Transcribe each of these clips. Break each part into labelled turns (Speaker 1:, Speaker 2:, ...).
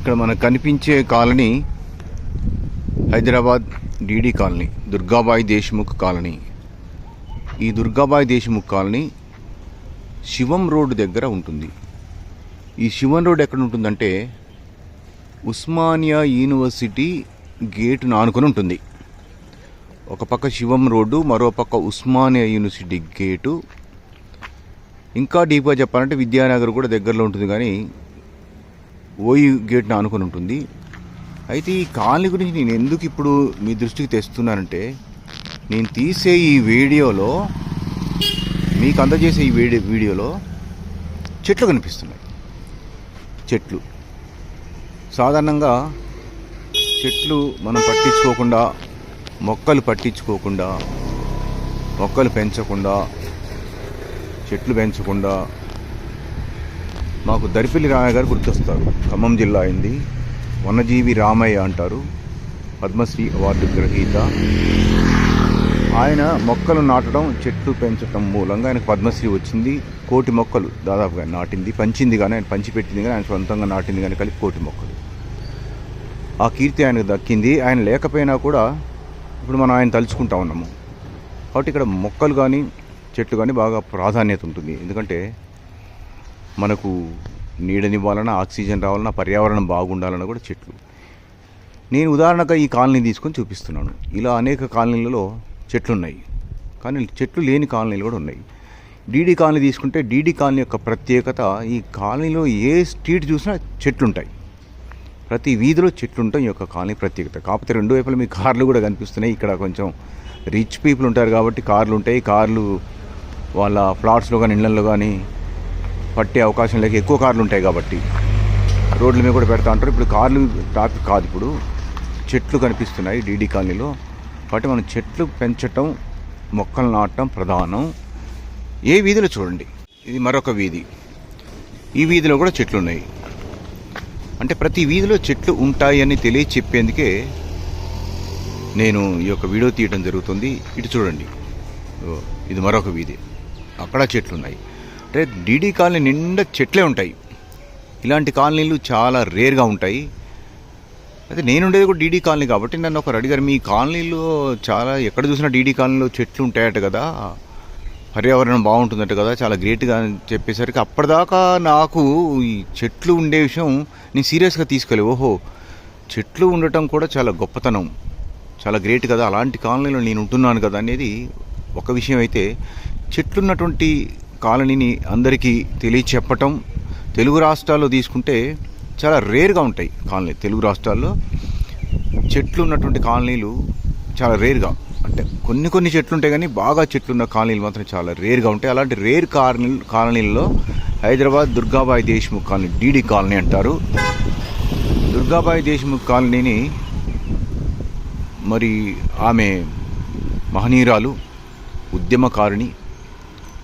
Speaker 1: ఇక్కడ మనకు కనిపించే colony Hyderabad DD colony Durgabai Deshmukh colony. ఈ దుర్గాబాయి దేశ్ముఖ్ కాలనీ శివం రోడ్ దగ్గర ఉంటుంది. ఈ శివం రోడ్ ఎక్కడ ఉంటుందంటే ఉస్మానియా యూనివర్సిటీ గేటును ఆనుకొని ఉంటుంది. ఒక పక్క శివం రోడ్డు మరో పక్క ఉస్మానియా యూనివర్సిటీ గేటు. ఇంకా డీప్గా చెప్పాలంటే విద్యానగర్ కూడా దగ్గరలో ఉంటుంది కానీ ఓయి గేట్ను ఆనుకొని ఉంటుంది. అయితే ఈ కాలనీ గురించి నేను ఎందుకు ఇప్పుడు మీ దృష్టికి తెస్తున్నానంటే నేను తీసే ఈ వీడియోలో మీకు అందజేసే ఈ వీడియో వీడియోలో చెట్లు కనిపిస్తున్నాయి. చెట్లు. సాధారణంగా చెట్లు మనం పట్టించుకోకుండా మొక్కలు పట్టించుకోకుండా మొక్కలు పెంచకుండా చెట్లు పెంచకుండా మాకు దరిపల్లి రామయ్య గారు గుర్తొస్తారు. ఖమ్మం జిల్లా అయింది. వనజీవి రామయ్య అంటారు. పద్మశ్రీ అవార్డు గ్రహీత. ఆయన మొక్కలు నాటడం చెట్లు పెంచడం మూలంగా ఆయనకు పద్మశ్రీ వచ్చింది. కోటి మొక్కలు దాదాపుగా నాటింది. పంచింది కానీ ఆయన పంచిపెట్టింది కానీ ఆయన సొంతంగా నాటింది కానీ కలిపి కోటి మొక్కలు. ఆ కీర్తి ఆయనకు దక్కింది. ఆయన లేకపోయినా కూడా ఇప్పుడు మనం ఆయన తలుచుకుంటా ఉన్నాము. కాబట్టి ఇక్కడ మొక్కలు కానీ చెట్లు కానీ బాగా ప్రాధాన్యత ఉంటుంది. ఎందుకంటే మనకు నీడనివ్వాలన్నా ఆక్సిజన్ రావాలన్నా పర్యావరణం బాగుండాలన్నా కూడా చెట్లు. నేను ఉదాహరణగా ఈ కాలనీ తీసుకొని చూపిస్తున్నాను. ఇలా అనేక కాలనీలలో చెట్లు ఉన్నాయి కానీ చెట్లు లేని కాలనీలు కూడా ఉన్నాయి. డీడీ కాలనీ తీసుకుంటే డీడీ కాలనీ యొక్క ప్రత్యేకత ఈ కాలనీలో ఏ స్ట్రీట్ చూసినా చెట్లుంటాయి. ప్రతి వీధిలో చెట్లుంటాయి ఈ యొక్క కాలనీ ప్రత్యేకత. కాకపోతే రెండు వైపులా మీ కార్లు కూడా కనిపిస్తున్నాయి. ఇక్కడ కొంచెం రిచ్ పీపుల్ ఉంటారు కాబట్టి కార్లు ఉంటాయి. కార్లు వాళ్ళ ఫ్లాట్స్లో కానీ ఇళ్ళలో కానీ పట్టే అవకాశం లేక ఎక్కువ కార్లు ఉంటాయి కాబట్టి రోడ్ల మీద కూడా పెడతా ఉంటారు. ఇప్పుడు కార్లు ట్రాఫిక్ కాదు ఇప్పుడు. చెట్లు కనిపిస్తున్నాయి డీడీ కాలనీలో. కాబట్టి మనం చెట్లు పెంచటం మొక్కలు నాటడం ప్రధానం. ఏ వీధిలో చూడండి. ఇది మరొక వీధి. ఈ వీధిలో కూడా చెట్లు ఉన్నాయి. అంటే ప్రతి వీధిలో చెట్లు ఉంటాయని తెలియ చెప్పేందుకే నేను ఈ యొక్క వీడియో తీయడం జరుగుతుంది. ఇటు చూడండి. ఇది మరొక వీధి. అక్కడ చెట్లు ఉన్నాయి. అంటే డీడీ కాలనీ నిండా చెట్లే ఉంటాయి. ఇలాంటి కాలనీలు చాలా రేర్గా ఉంటాయి. అయితే నేను ఉండేది కూడా డీడీ కాలనీ కాబట్టి నన్ను ఒకరు అడిగారు మీ కాలనీలో చాలా ఎక్కడ చూసినా డీడీ కాలనీలో చెట్లు ఉంటాయట కదా. పర్యావరణం బాగుంటుందట కదా. చాలా గ్రేట్గా అని చెప్పేసరికి అప్పటిదాకా నాకు ఈ చెట్లు ఉండే విషయం నేను సీరియస్గా తీసుకోలేదు ఓహో చెట్లు ఉండటం కూడా చాలా గొప్పతనం. చాలా గ్రేట్ కదా. అలాంటి కాలనీలో నేను ఉంటున్నాను కదా అనేది ఒక విషయం అయితే చెట్లున్నటువంటి కాలనీని అందరికీ తెలియచెప్పటం తెలుగు రాష్ట్రాల్లో తీసుకుంటే చాలా రేర్గా ఉంటాయి కాలనీ. తెలుగు రాష్ట్రాల్లో చెట్లు ఉన్నటువంటి కాలనీలు చాలా రేర్గా అంటే కొన్ని కొన్ని చెట్లు ఉంటాయి కానీ బాగా చెట్లు ఉన్న కాలనీలు మాత్రం చాలా రేర్గా ఉంటాయి. అలాంటి rare colony కాలనీల్లో Hyderabad Durgabai Deshmukh colony DD colony అంటారు. దుర్గాబాయి దేశ్ముఖ్ కాలనీని మరి ఆమె మహనీయురాలు ఉద్యమకారిణి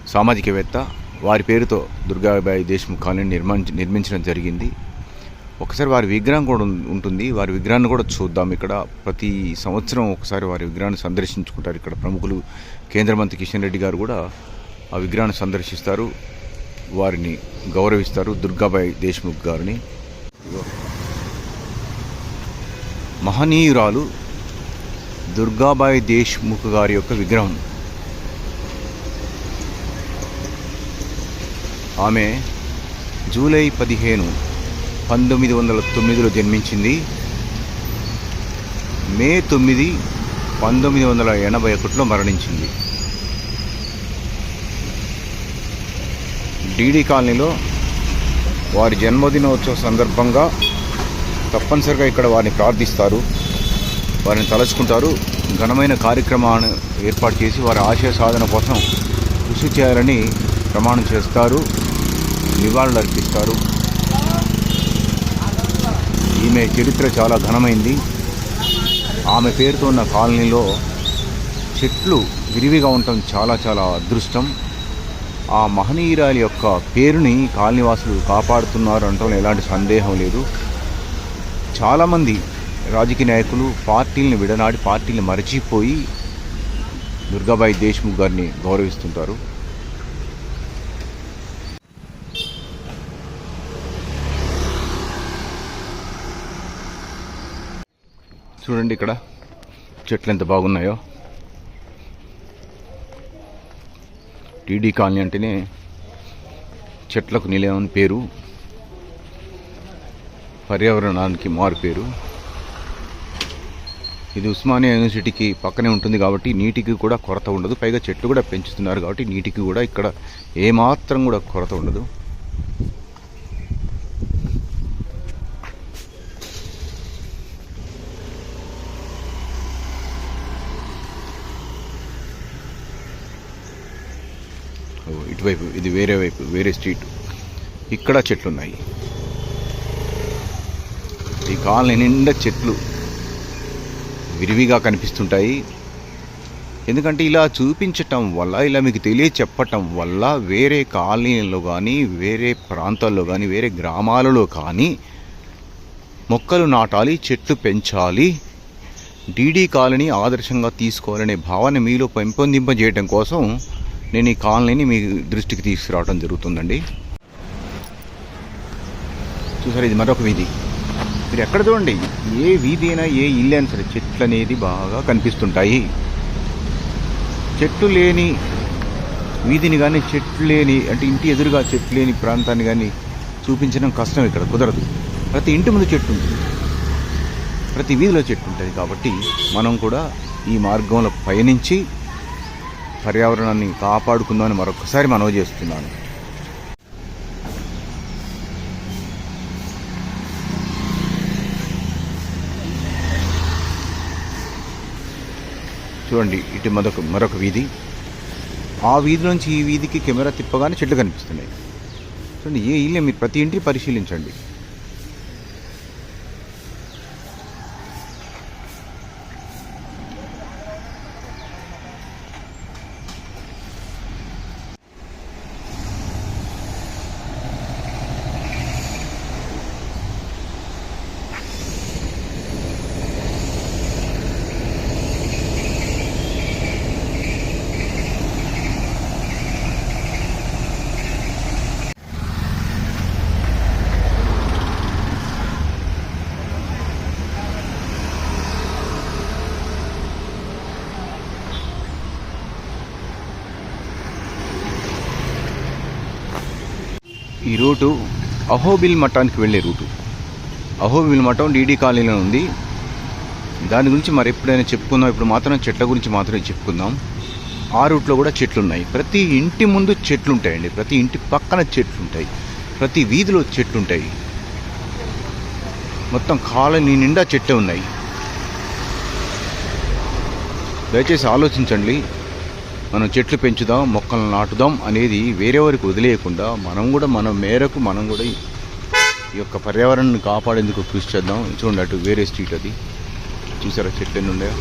Speaker 1: సామాజికవేత్త. వారి పేరుతో దుర్గాబాయి దేశ్ముఖ్ కాలనీ నిర్మించ నిర్మించడం జరిగింది. ఒకసారి వారి విగ్రహం కూడా ఉంటుంది. వారి విగ్రహాన్ని కూడా చూద్దాం. ఇక్కడ ప్రతి సంవత్సరం ఒకసారి వారి విగ్రహాన్ని సందర్శించుకుంటారు. ఇక్కడ ప్రముఖులు కేంద్ర మంత్రి కిషన్ రెడ్డి గారు కూడా ఆ విగ్రహాన్ని సందర్శిస్తారు. వారిని గౌరవిస్తారు దుర్గాబాయి దేశ్ముఖ్ గారిని. మహనీయురాలు దుర్గాబాయి దేశ్ముఖ్ గారి యొక్క విగ్రహం. ఆమె జూలై పదిహేను పంతొమ్మిది వందల తొమ్మిదిలో జన్మించింది. మే తొమ్మిది పంతొమ్మిది వందల ఎనభై ఒకటిలో మరణించింది. డీడీ కాలనీలో వారి జన్మదినోత్సవ సందర్భంగా తప్పనిసరిగా ఇక్కడ వారిని ప్రార్థిస్తారు. వారిని తలుచుకుంటారు. ఘనమైన కార్యక్రమాన్ని ఏర్పాటు చేసి వారి ఆశయ సాధన కోసం కృషి చేయాలని ప్రమాణం చేస్తారు. నివాళులు అర్పిస్తారు. ఈమె చరిత్ర చాలా ఘనమైంది. ఆమె పేరుతో ఉన్న కాలనీలో చెట్లు విరివిగా ఉండటం చాలా చాలా అదృష్టం. ఆ మహనీయురాలి యొక్క పేరుని కాలనీవాసులు కాపాడుతున్నారు అనటంలో ఎలాంటి సందేహం లేదు. చాలామంది రాజకీయ నాయకులు పార్టీలను విడనాడి పార్టీలను మరచిపోయి దుర్గాబాయి దేశ్ముఖ్ గారిని గౌరవిస్తుంటారు. చూడండి ఇక్కడ. చెట్లు ఎంత బాగున్నాయో. టీడీ కాలనీ అంటేనే చెట్లకు నిలయం అని పేరు. పర్యావరణానికి మారు పేరు. ఇది ఉస్మానియా యూనివర్సిటీకి పక్కనే ఉంటుంది కాబట్టి నీటికి కూడా కొరత ఉండదు. పైగా చెట్లు కూడా పెంచుతున్నారు కాబట్టి నీటికి కూడా ఇక్కడ ఏమాత్రం కూడా కొరత ఉండదు. ఇటువైపు ఇది వేరే వైపు వేరే స్ట్రీట్. ఇక్కడ చెట్లు ఉన్నాయి ఈ కాలనీ నిండా చెట్లు విరివిగా కనిపిస్తుంటాయి. ఎందుకంటే ఇలా చూపించటం వల్ల ఇలా మీకు తెలియ చెప్పటం వల్ల వేరే కాలనీలో కానీ వేరే ప్రాంతాల్లో కానీ వేరే గ్రామాలలో కానీ మొక్కలు నాటాలి చెట్లు పెంచాలి డీడీ కాలనీ ఆదర్శంగా తీసుకోవాలనే భావన మీలో పెంపొందింపజేయడం కోసం నేను ఈ కాలనీని మీ దృష్టికి తీసుకురావడం జరుగుతుందండి. చూసారు ఇది మరొక వీధి. మీరు ఎక్కడ చూడండి ఏ వీధి అయినా ఏ ఇల్లు అయినా సరే చెట్లు అనేది బాగా కనిపిస్తుంటాయి. చెట్లు లేని వీధిని కానీ చెట్లు లేని అంటే ఇంటి ఎదురుగా చెట్లు లేని ప్రాంతాన్ని కానీ చూపించడం కష్టం ఇక్కడ కుదరదు. ప్రతి ఇంటి ముందు చెట్టు ఉంటుంది. ప్రతి వీధిలో చెట్టు ఉంటుంది కాబట్టి మనం కూడా ఈ మార్గంలో పయనించి పర్యావరణాన్ని కాపాడుకుందామని మరొకసారి మనవి చేస్తున్నాను. చూడండి ఇటు మరొక మరొక వీధి. ఆ వీధి నుంచి ఈ వీధికి కెమెరా తిప్పగానే చెట్లు కనిపిస్తున్నాయి. చూడండి ఏ ఇల్లే మీరు? ప్రతి ఇంటిని పరిశీలించండి. ఈ రూటు అహోబిల్ మఠానికి వెళ్ళే రూటు. అహోబిల్ మఠం డీడీ కాలనీలో ఉంది. దాని గురించి మరి ఎప్పుడైనా చెప్పుకుందాం? ఇప్పుడు మాత్రం చెట్ల గురించి మాత్రమే చెప్పుకుందాం. ఆ రూట్లో కూడా చెట్లు ఉన్నాయి ప్రతి ఇంటి ముందు చెట్లు ఉంటాయండి ప్రతి ఇంటి పక్కన చెట్లు ఉంటాయి ప్రతి వీధిలో చెట్లు ఉంటాయి మొత్తం కాలనీ నిండా చెట్లే ఉన్నాయి. దయచేసి ఆలోచించండి. మనం చెట్లు పెంచుదాం మొక్కలు నాటుదాం అనేది వేరే వారికి వదిలేయకుండా మనం కూడా మన మేరకు మనం కూడా ఈ యొక్క పర్యావరణాన్ని కాపాడేందుకు కృషి చేద్దాం. చూడండి అటు వేరే స్ట్రీట్ అది. చూసారా చెట్లు ఎన్ని ఉన్నాయో?